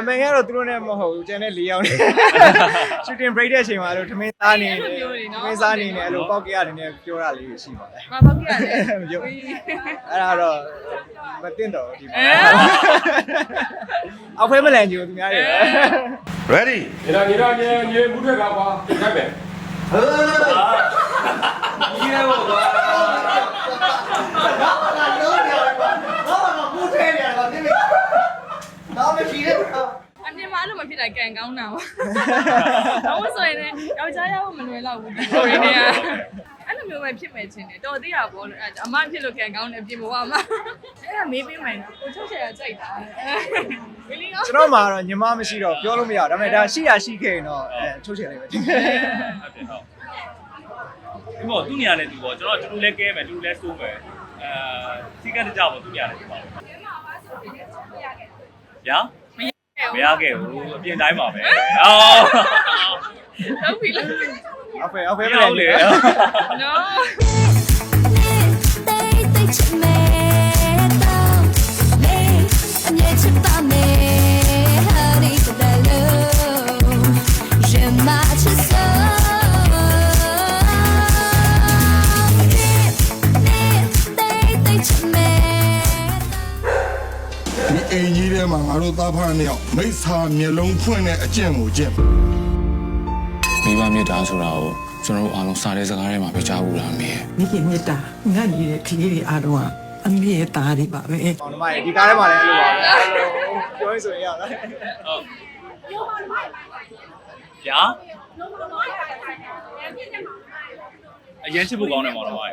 အမေကတော့သူတို့နဲ့မဟုတ်ဘူးကျန်တဲ့၄ယောက်နဲ့ shooting break တဲ့အချိန်မှာတို့ထမင်းစားနေတယ်ထမင်းစားနေတယ်အဲ့လိုပေါက်ကြရတယ်နဲ့ပြောတာလေးရှိပါတယ်မပေါက်ကြရတယ်မပြောအဲ့ဒါတော့မတင်တော့ဒီမှာအဖွဲမလန်ကြီးကိုသူများတွေ ready နေရာနေရာနေနေဘူးတွေကပါခက်ပဲဟဲ့ဒီရောပါဘာလာလို့နေပါ တော့မဖြေတော့အမြင်မှအဲ့လိုမဖြစ်တာကံကောင်းတာပါ။ဘာလို့ဆိုရင်လည်းယောက်ျားရဖို့မလွယ်တော့ဘူး။ဆိုရင်လည်းအဲ့လိုမျိုးပဲဖြစ်မယ်ချင်းတယ်။တော်သေးတာပေါ့။အမဖြစ်လို့ကံကောင်းတယ်ပြင်ပေါ်ကအမ။အဲ့ဒါမေးပေးမယ်နော်။ကိုချုပ်ချယ်ကကြိုက်တာ။ဘယ်လိုလဲကျွန်တော်မှာတော့ညီမမရှိတော့ပြောလို့မရဘူး။ဒါပေမဲ့ဒါရှိတာရှိခဲ့ရင်တော့အဲချုပ်ချယ်လိုက်ပဲ။ဟုတ်တယ်ဟုတ်။ဒီမော်သူ့နေရာနဲ့သူပေါ့ကျွန်တော်တူတူလဲကဲမယ်တူတူလဲစိုးမယ်။အဲစီကတ်တကြပေါ့သူ့နေရာနဲ့သူပေါ့။ ဗျာမရခဲ့ဘူးအပြင်တိုင်းပါပဲအော်လုံးပြီလုံးပြီအောက်ဖဲအောက်ဖဲဘယ်မလလိုန်လဲကြဘူးနော် သားဖားနှစ်ယောက်မိစ္ဆာမျိုးလုံးဖွင့်တဲ့အကျင့်ကိုကျင့်မိဘမြတ်တာဆိုတာကိုကျွန်တော်တို့အားလုံးစားတဲ့စကားထဲမှာပဲကြားဘူးလားမေမိခင်မြတ်တာငတ်နေတဲ့ကလေးတွေအားလုံးကအမေရဲ့သားတွေပါပဲမောင်နှမတွေဒီကားထဲမှာလည်းအဲ့လိုပါပဲပြောရင်ဆိုရင်ရလားဟုတ်ဗျာအရင်ချစ်ဖို့ကောင်းတယ်မောင်နှမတွေအဲ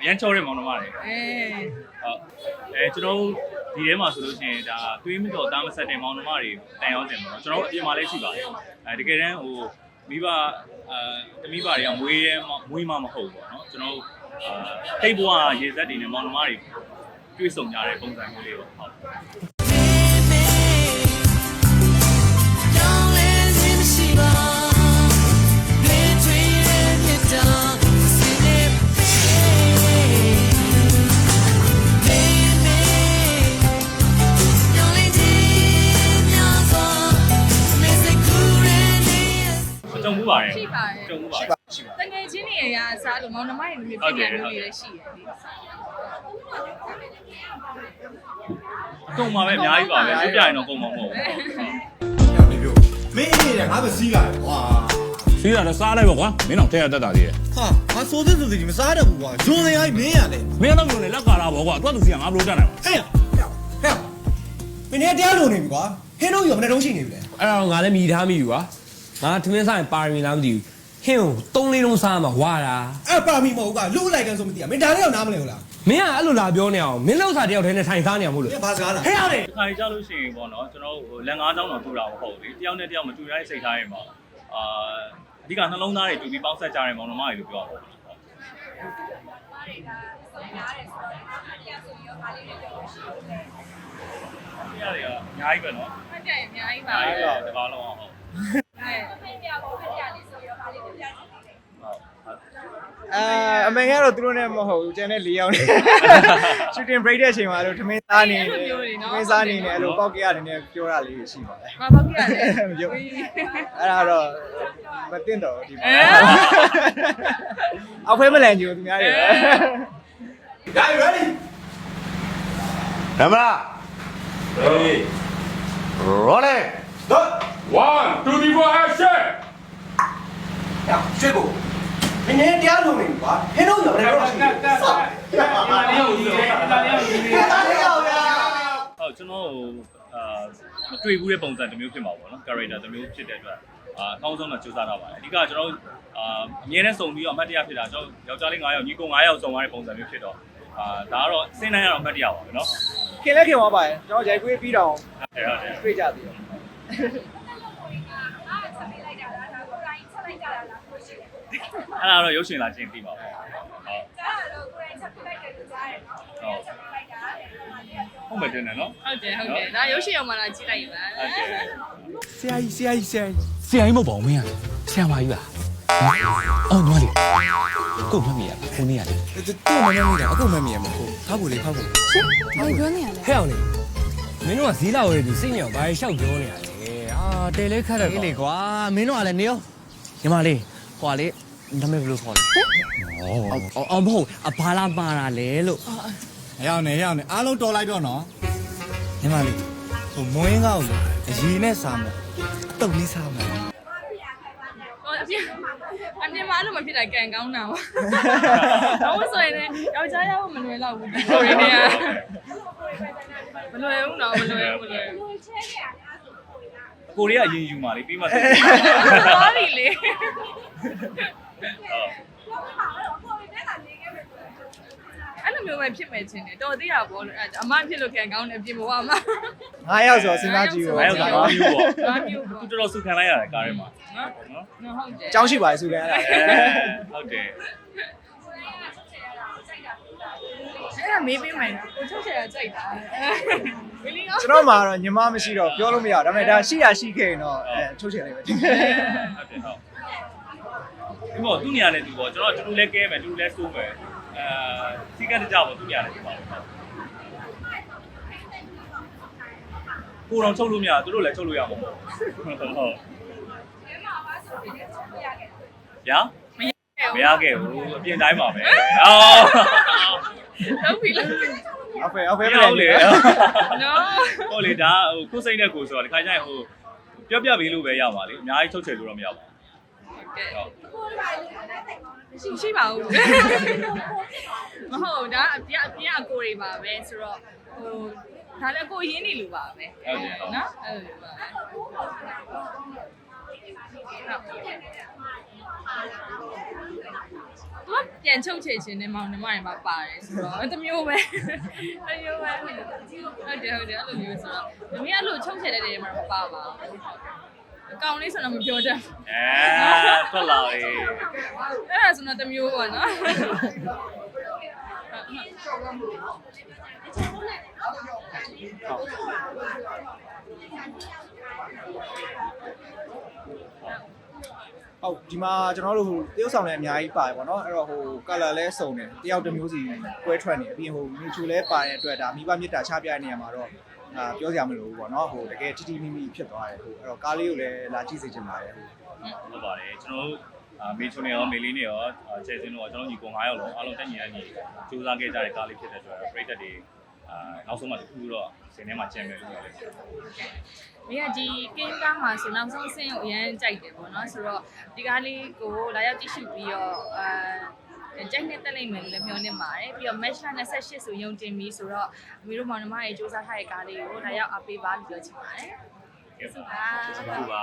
အရင်ချောတဲ့မောင်နှမတွေအေးဟုတ်အဲကျွန်တော်တို့ ဒီထဲမှာဆိုလို့ရှိရင်ဒါသွေးမတော်တားမဆက်တဲ့မောင်နှမတွေတန်ရောစင်ပေါ့နော်ကျွန်တော်တို့အပြင်မှာလည်းရှိပါတယ်အဲတကယ်တမ်းဟိုမိဘအဲတမိဘတွေကမွေးရဲမွေးမမဟုတ်ဘူးပေါ့နော်ကျွန်တော်တို့အာတိတ်ဘဝရေစက်တွေနဲ့မောင်နှမတွေတွေ့ဆုံကြတဲ့ပုံစံမျိုးလေးပေါ့ဟုတ် ပါတယ်ရှိပါတယ်ကြုံမှုပါတယ်ရှိပါတကယ်ချင်းနေရအစားလို့မောင်နှမတွေမျိုးပြင်နေမျိုးတွေလည်းရှိတယ်ဒီကုံမှာပဲအများကြီးပါပဲပြပြရင်တော့ကုံမှာမဟုတ်ဘူးမင်းအေးတယ်ငါပဲစီးလာတယ်ကွာစီးတာလည်းစားလိုက်ပါကွာမင်းတော့ထဲရတတ်တာလေးရဲ့ဟာငါစိုးသေးစိုးသေးကြီးမစားတတ်ဘူးကွာဂျွန်နေရိုင်းမင်းရတယ်မင်းတော့မျိုးနဲ့လက်ကာလာပေါ့ကွာသူကသူစီကငါဘလို့တတ်နိုင်ပါဟဲ့ဟဲ့မင်းတရားလုံနေပြီကွာဟင်းတို့ရောမနေ့တုံးရှိနေပြီလေအဲ့ဒါတော့ငါလည်းမြည်ထားမိပြီကွာ ငါထမင်းစားရင်ပါရမီလားမသိဘူးဟင်းကိုသုံးလေးလုံးစားမှာဝါတာအဲ့ပါမီမဟုတ်ကလူလိုက်ကန်ဆိုမသိရမင်းဒါလေးတော့နားမလဲဘူးလားမင်းကအဲ့လိုလာပြောနေအောင်မင်းလောက်စားတယောက်တည်းနဲ့ထိုင်စားနေအောင်မို့လို့မင်းဘာစကားလားဟဲ့ရတယ်ဒီခါကြီးကြလို့ရှိရင်ပေါ့နော်ကျွန်တော်တို့လက်ငါးချောင်းတော့တူတာမဟုတ်ဘူးလေတယောက်နဲ့တယောက်မတူရတဲ့စိတ်ထားရင်ပေါ့အာအဓိကနှလုံးသားတွေတူပြီးပေါင်းဆက်ကြတဲ့မောင်နှမတွေလို့ပြောပါတော့ရတယ်အများကြီးပဲနော်ဟုတ်တယ်အများကြီးအပါများကြီးပါတကားလုံးအောင်ဟုတ် အဲအမေကတော့သူတို့နဲ့မဟုတ်ဘူးကျန်တဲ့၄ယောက်နဲ့ shooting break တဲ့အချိန်မှာလို့ထမင်းစားနေတယ်ထမင်းစားနေတယ်အဲ့လိုပေါက်ကြရတယ်နဲ့ပြောတာလေးရှိပါတယ်မပေါက်ကြရတယ်မယုတ်အဲ့ဒါတော့မတင်တော့ဘူးဒီမှာအဲအောက်ဖဲမလန်ကြဘူးသူများတွေပဲဒါ ready ဓမ္မလား Ready. rolling One, two, three, four, action. ရွှေကို နည်းနည်းတရားလိုနေပြီကွာဟင်းတော့ရောလည်းတော့ရှိတယ်ဆော့ဒါလေးကိုဒီလေးဒါလေးကိုဒီလေးဒါလေးကိုဗျာဟုတ်ကျွန်တော်အာမတွေ့ဘူးတဲ့ပုံစံတစ်မျိုးဖြစ်မှာပေါ့နော် character တစ်မျိုးဖြစ်တဲ့အတွက်အာအကောင်းဆုံးတော့ကြိုးစားတာပါအဓိကကျွန်တော်တို့အာအမြဲတမ်းစုံပြီးတော့အမှတ်တရဖြစ်တာကျွန်တော်ယောက်ျားလေး9ယောက်ညီကောင်9ယောက်စုံရတဲ့ပုံစံမျိုးဖြစ်တော့အာဒါကတော့စဉ်းနိုင်ရအောင်အမှတ်တရပါပဲနော်ခင်လဲခင်သွားပါရဲ့ကျွန်တော်ရိုက်ခွေးပြီးတော့ဟုတ်တယ်ဟုတ်တယ်တွေ့ကြပြီ အဲ့ဒါတော့ရုပ်ရှင်လာချင်းပြီးပါပဲဟုတ်ဟုတ်မယ်တင်တယ်နော်ဟုတ်တယ်ဟုတ်တယ်ဒါရုပ်ရှင်အောင်မှလာကြည့်လိုက်ပါဟုတ်တယ်ဆရာကြီးဆရာကြီးဆရာကြီးဆရာကြီးမဟုတ်ပါဘူးမင်းကဆရာမကြီးပါအော်ညီမလေးကို့မမီရခုနေရတယ်တူမနေနေတာအခုမမြင်မဟုတ်ထားဖို့လေထားဖို့ဟဲ့အောင်လေမင်းတို့ကဈေးလာဝယ်သူစိတ်ညစ်အောင်ဘာရှောက်ပြောနေရလဲအာတဲလေးခတ်တယ်အေးလေကွာမင်းတို့ကလည်းနေရောညီမလေးဟိုကလေ နာမည်ဘယ်လိုခေါ်လဲအော်အော်မဟုတ်အဘာလာပါတာလဲလို့ရောက်နေရောက်နေအားလုံးတော်လိုက်တော့နော်ညီမလေးဟိုမွေးကောက်လေအရီနဲ့စားမယ်အတုပ်လေးစားမယ်ဟိုအပြင်အပြင်မှာအဲ့လိုမဖြစ်တာကံကောင်းတာပါတော့မဆိုရင်လည်းယောက်ျားရောက်မလွယ်တော့ဘူးဒီလိုရင်းနေရမလွယ်ဘူးနော်မလွယ်ဘူးမလွယ်ဘူးအကိုတွေ ကအရင်ယူมาလေပြီးမှသိသွားပြီလေအဲ့လိုမျိုးပဲဖြစ်မယ်ချင်းတယ်တော်သေးတာပေါ့လို့အဲ့ဒါအမဖြစ်လို့ကံကောင်းတယ်ပြင်ဘဝမှာ9ယောက်ဆိုတော့စဉ်းစားကြည့်ဦးငါရောက်တာငါမျိုးပေါ့ငါမျိုးပေါ့သူတော်တော်စုခံလိုက်ရတယ်ကားထဲမှာနော်နော်ဟုတ်တယ်ကျောင်းရှိပါလေဆိုလည်းအဲ့ဒါအဲဟုတ်တယ်အဲ့ဒါမေးပေးမယ်ကိုချုပ်ချယ်ရကြိုက်တာဝီလီရော ကျွန်တော်မှာတော့ညီမမရှိတော့ပြောလို့မရဘူးဒါပေမဲ့ဒါရှိရရှိခဲ့ရင်တော့အဲချုပ်ချယ်လိုက်ပဲဟုတ်တယ်ဟုတ်ဒီပေါ့သူ့နေရာနဲ့သူပေါ့ကျွန်တော်တူတူလဲကဲမယ်တူတူလဲစိုးမယ်အဲစီကတ်တကြပေါ့သူ့နေရာနဲ့သူပါကိုတော့ချုပ်လို့မရသူတို့လည်းချုပ်လို့ရမှာပေါ့ဟုတ်ရမရခဲ့ဘူးအပြင်တိုင်းပါပဲအော် လုံးပြီလုံးပြီအဖေအဖေဘယ်ပြလိုလေလဲနော်ဟုတ်လေဒါဟိုကိုယ်စိတ်နဲ့ကိုယ်ဆိုတော့ဒီခါကျရင်ဟိုပြပြပေးလို့ပဲရပါလေအများကြီးချုပ်ချယ်လို့တော့မရပါဘူးကဲဟုတ်ရှိရှိပါဦးမဟုတ်ဒါအပြအပြအကိုတွေပါပဲဆိုတော့ဟိုဒါလည်းကိုရင်းနေလို့ပါပဲနော်အဲ့လိုပါသူက ပြန်ချုပ်ချယ်ခြင်းနဲ့မောင်နှမတွေမှာပါတယ်ဆိုတော့တမျိုးပဲတမျိုးပဲဟုတ်တယ်ဟုတ်တယ်အဲ့လိုမျိုးဆိုတော့မမေအဲ့လိုချုပ်ချယ်တဲ့နေရာမှာမပါပါဘူးအကောင်လေးဆိုတော့မပြောတတ်ဘူးအဲထွက်လာလေအဲ့ဒါဆိုတော့တစ်မျိုးပေါ့နော်ဟုတ် ဒီမှာကျွန်တော်တို့ဟိုတရုပ်ဆောင်လည်းအများကြီးပါတယ်ပေါ့နော်အဲ့တော့ဟို color လဲစုံတယ်တယောက်တစ်မျိုးစီကွဲထွက်နေပြီးရင်ဟို mutual လဲပါတဲ့အတွက်ဒါမိဘမြတ်တာချပြတဲ့နေရာမှာတော့အာပြောစရာမလိုဘူးပေါ့နော်ဟိုတကယ်တီတီမိမိဖြစ်သွားတယ်ဟိုအဲ့တော့ကားလေးကိုလည်းလာကြည့်စေချင်ပါတယ်ဟိုဟုတ်ပါတယ်ကျွန်တော်တို့အာမေချုံနေရောမေလီနေရောချဲစင်းတို့ရောကျွန်တော်ညီကောင်9ယောက်လုံးအားလုံးတက်ညီရညီစူးစမ်းခဲ့ကြတဲ့ကားလေးဖြစ်တဲ့အတွက်ပရိသတ်တွေ အာနောက်ဆုံးမှတစ်ခုတော့စင်ထဲမှာကျန်မယ်လို့ပြောလိုက်တယ်။မိကဒီကင်းကားမှာဆိုနောက်ဆုံးအဆင့်ကိုအရင်ကြိုက်တယ်ပေါ့နော်။ဆိုတော့ဒီကားလေးကိုလာရောက်ကြည့်ရှုပြီးတော့အဲကြိုက်နေတက်လိမ့်မယ်လို့လည်းမျှော်နေပါတယ်။ပြီးတော့ match 28ဆိုယုံတင်ပြီးဆိုတော့အမေတို့မောင်နှမတွေစူးစမ်းထားတဲ့ကားလေးကိုလာရောက်အားပေးပါလို့ပြောချင်ပါတယ်။ကဲပါကျေးဇူးပါ